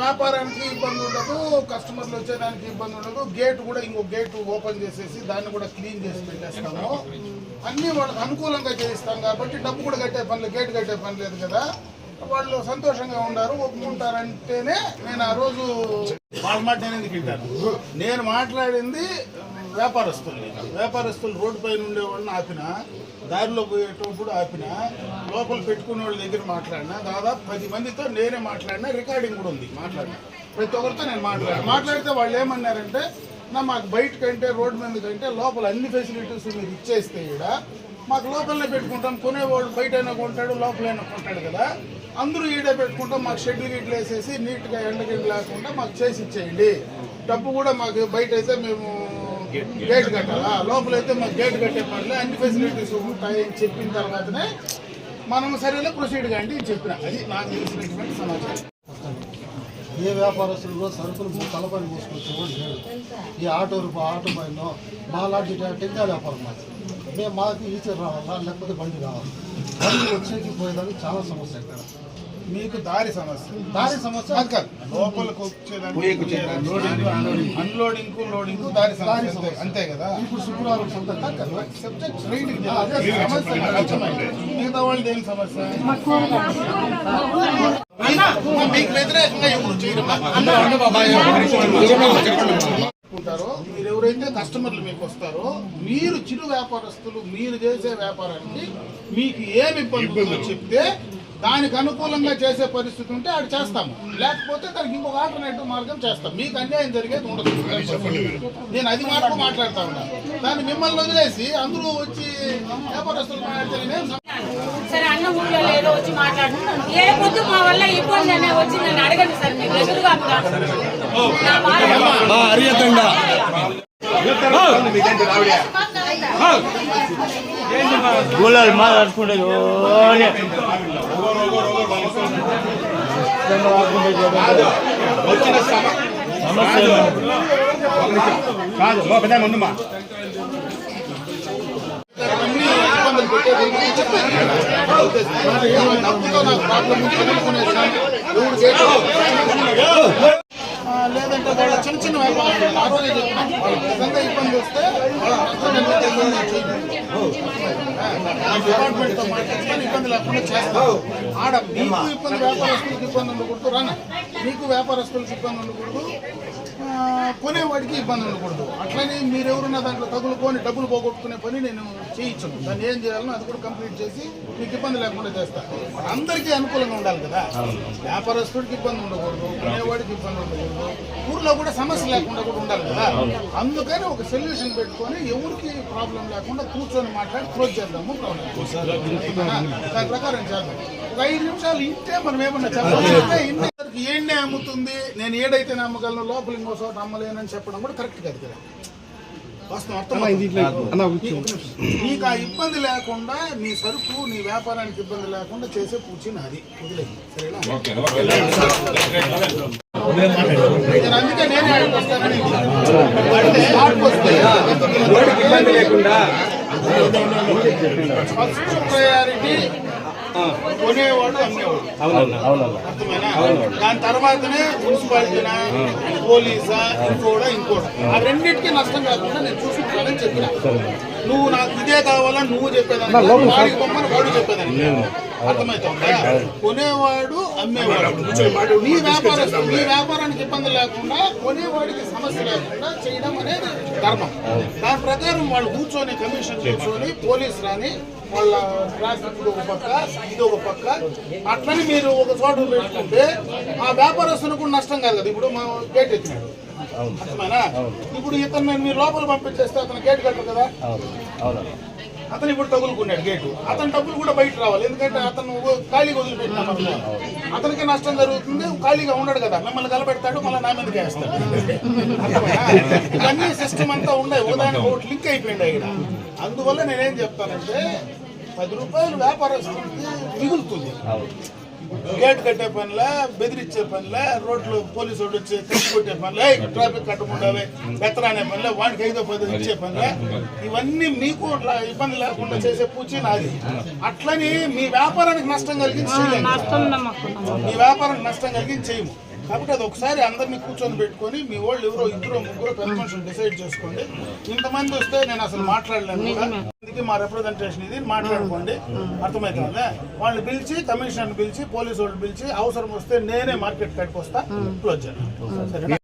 వ్యాపారానికి ఇబ్బంది ఉండదు కస్టమర్లు వచ్చేదానికి ఇబ్బంది ఉండదు. గేట్ కూడా ఇంకో గేట్ ఓపెన్ చేసేసి దాన్ని కూడా క్లీన్ చేసి పెట్టేస్తాము. అన్ని వాళ్ళకి అనుకూలంగా చేయిస్తాం కాబట్టి డబ్బు కూడా కట్టే పని లేదు గేట్ కట్టే పని లేదు కదా. వాళ్ళు సంతోషంగా ఉన్నారు ఒప్పుకుంటారంటేనే నేను ఆ రోజు వాళ్ళ మాట నేను ఎందుకు నేను మాట్లాడింది వ్యాపారస్తుల్ని. వ్యాపారస్తులు రోడ్డు పైన ఉండేవాళ్ళని ఆపిన దారిలో పోయేటప్పుడు ఆపిన లోపల పెట్టుకునే వాళ్ళ దగ్గర మాట్లాడినా దాదాపు పది మందితో నేనే మాట్లాడినా రికార్డింగ్ కూడా ఉంది మాట్లాడినా. ప్రతి ఒక్కరితో నేను మాట్లాడాను. మాట్లాడితే వాళ్ళు ఏమన్నారంటే నా మాకు బయట కంటే రోడ్డు మీద కంటే లోపల అన్ని ఫెసిలిటీస్ మీరు ఇచ్చేస్తే ఇక్కడ మాకు లోపలనే పెట్టుకుంటాం కొనేవాడు బయట అయినా కొంటాడు లోపలైనా కొంటాడు కదా. అందరూ ఈడే పెట్టుకుంటాం మాకు షెడ్లు గిట్లు వేసేసి నీట్గా ఎండగిడ్లు లేకుండా మాకు చేసి ఇచ్చేయండి. డబ్బు కూడా మాకు బయట అయితే మేము గేట్ కట్టాలా? లోపలైతే మాకు గేట్ కట్టే పనులు అన్ని ఫెసిలిటీస్ ఉంటాయని చెప్పిన తర్వాతనే మనం సరేలే ప్రొసీడ్ కాండి చెప్పిన. అది నాకు తెలిసినటువంటి సమాచారం. ఏ వ్యాపారస్తులు సరుకులు తలపైన మోసుకొచ్చి లేడు ఈ ఆటో రూపాయ ఆటో పైన మా లాంటి టెంకాయ వ్యాపారం మాది. మేము మాకు ఈచర్ రావాలా? లేకపోతే బండి రావాలి? బండి వచ్చేకి పోయేదానికి చాలా సమస్య ఇక్కడ. మీకు దారి సమస్య. దారి సమస్య కాదు. లోపలికి వచ్చేదానికి అన్లోడింగ్ లోడింగ్ దారి సమస్య. అంతే- కదా? ఇప్పుడు శుక్రవారం సబ్జెక్ట్ రైట్. మిగతా వాళ్ళు దేని సమస్య? మీకు వ్యతిరేకంగా ఎవరు చేయరు? ఉంటారో మీరు ఎవరైతే కస్టమర్లు మీకు వస్తారో మీరు చిరు వ్యాపారస్తులు మీరు చేసే వ్యాపారానికి మీకు ఏమి ఇబ్బంది. చెప్తే దానికి అనుకూలంగా చేసే పరిస్థితి ఉంటే అది చేస్తాము లేకపోతే దానికి ఇంకొక ఆల్టర్నేటివ్ మార్గం చేస్తాం మీకు అన్యాయం జరిగేది ఉండదు నేను అది మార్పు మాట్లాడుతా ఉన్నా దాన్ని మిమ్మల్ని వదిలేసి అందరూ వచ్చి వ్యాపారస్తులు మాట్లాడితే నేనేం సం- సరే అన్న ఊళ్ళో లేదో వచ్చి మాట్లాడు ఏ పొద్దు మా వల్ల ఇబ్బంది అనే వచ్చి నన్ను అడగండి సార్ మీరు ఎదురుగా నా బాధ గులాలు మాట్లాడుకుంటే ఓనే కాదు పెద్ద ముందుమా ఇబ్బందులు పెట్టేది నాకు ప్రాబ్లం లేదంటే చిన్న చిన్న వ్యాపారం ఆ రోజే వాళ్ళకి నిజంగా ఇబ్బంది వస్తే వాళ్ళ తెలియదు డిపార్ట్మెంట్తో మాట్లాడుకొని ఇబ్బంది లేకుండా చేస్తారు. ఆడ మీకు ఇబ్బంది వ్యాపారస్తులకు ఇబ్బంది ఉండకూడదు. రానా మీకు వ్యాపారస్తులకు ఇబ్బంది ఉండకూడదు. కొనేవాడికి ఇబ్బంది ఉండకూడదు. అట్లనే మీరు ఎవరున్న దాంట్లో తగులుకొని డబ్బులు పోగొట్టుకునే పని నేను చేయించను. దాన్ని ఏం చేయాలనో అది కూడా కంప్లీట్ చేసి మీకు ఇబ్బంది లేకుండా చేస్తాను అందరికీ అనుకూలంగా ఉండాలి కదా. వ్యాపారస్తుడికి ఇబ్బంది ఉండకూడదు కొనేవాడికి ఇబ్బంది ఉండకూడదు. ఊర్లో కూడా సమస్య లేకుండా కూడా ఉండాలి కదా. అందుకని ఒక సొల్యూషన్ పెట్టుకొని ఎవరికి ప్రాబ్లం లేకుండా కూర్చొని మాట్లాడి క్లోజ్ చేద్దాము ప్రాబ్లం దాని ప్రకారం చేద్దాం. ఒక ఐదు నిమిషాలు ఇంటే మనం ఏమన్నా చెప్పాలంటే ఇంటే ఏండే అమ్ముతుంది? నేను ఏడైతే అమ్మగలను లోపల ఇంకో చోట అమ్మలేనని చెప్పడం కూడా కరెక్ట్ కాదు కదా. నీకు ఆ ఇబ్బంది లేకుండా నీ సరుకు నీ వ్యాపారానికి ఇబ్బంది లేకుండా చేసే పూచి నాది వదిలేదు అందుకే నేనే వస్తానని ప్రయారిటీ కొనేవాడు అమ్మేవాడు అర్థమేనా? దాని తర్వాతనే మున్సిపాలిటీనా పోలీసా ఇంకోడా ఇంకోడా. ఆ. రెండింటికి నష్టం కాకుండా నేను చూసుకుంటానని చెప్పిన. నువ్వు నాకు ఇదే కావాలని నువ్వు చెప్పేదాన్ని వాడికి పొమ్మని వాడు చెప్పేదాన్ని అర్థమవుతుందా కొనేవాడు అమ్మేవాడు. నీ వ్యాపారస్తు నీ వ్యాపారానికి ఇబ్బంది లేకుండా కొనేవాడికి సమస్య లేకుండా చేయడం అనేది ధర్మం. దాని ప్రకారం వాళ్ళు కూర్చొని కమిషన్ కూర్చొని పోలీస్ రాని వాళ్ళ ట్రాఫిక్ ఒక పక్క ఇది ఒక పక్క. అట్లని మీరు ఒక చోట పెట్టుకుంటే ఆ వ్యాపారస్తులకు కూడా నష్టం కాదు కదా. ఇప్పుడు మా గేట్ ఎత్తినాడు అర్థమేనా? ఇప్పుడు ఇతను మీరు లోపల పంపించేస్తే అతను గేట్ కట్టదు కదా. అతను ఇప్పుడు తగులుకున్నాడు గేటు అతని డబ్బులు కూడా బయట రావాలి. ఎందుకంటే అతను ఖాళీగా వదిలిపెట్టినాం. అతనికి నష్టం జరుగుతుంది. ఖాళీగా ఉండడు కదా. మిమ్మల్ని కలపెడతాడు మళ్ళీ నా మీదకి వేస్తాడు? ఇవన్నీ సిస్టమ్ అంతా ఉన్నాయి. ఉదాహరణ ఒకటి లింక్ అయిపోయింది ఇక్కడ అందువల్ల నేనేం చెప్తానంటే పది రూపాయలు వ్యాపారస్తులకి మిగులుతుంది. గేట్ కట్టే పనిలే బెదిరించే పనిలే రోడ్లు పోలీసు వాడు వచ్చి కట్టి కొట్టే పనిలే "ఏయ్, ట్రాఫిక్ కట్టకుండా బెత్తరానే పనిలే వాడికి ఐదో పదో ఇచ్చే పనిలే. ఇవన్నీ మీకు ఇబ్బంది లేకుండా చేసే పూచి నాది. అట్లని మీ వ్యాపారానికి నష్టం కలిగించి మీ వ్యాపారానికి నష్టం కలిగించి చేయము. కాబట్టి అది ఒకసారి అందరినీ కూర్చొని పెట్టుకొని మీ వాళ్ళు ఎవరో ఇద్దరు ముగ్గురు పెద్ద మనుషులు డిసైడ్ చేసుకోండి ఇంతమంది వస్తే నేను అసలు మాట్లాడలేను. అందుకే మా రిప్రజెంటేషన్ ఇది మాట్లాడుకోండి అర్థమవుతుందా వాళ్ళని పిలిచి కమిషనర్ పిలిచి పోలీసు వాళ్ళు పిలిచి అవసరం వస్తే నేనే మార్కెట్ కట్టుకు వస్తా క్లోజ్ చేయాలి సరేనా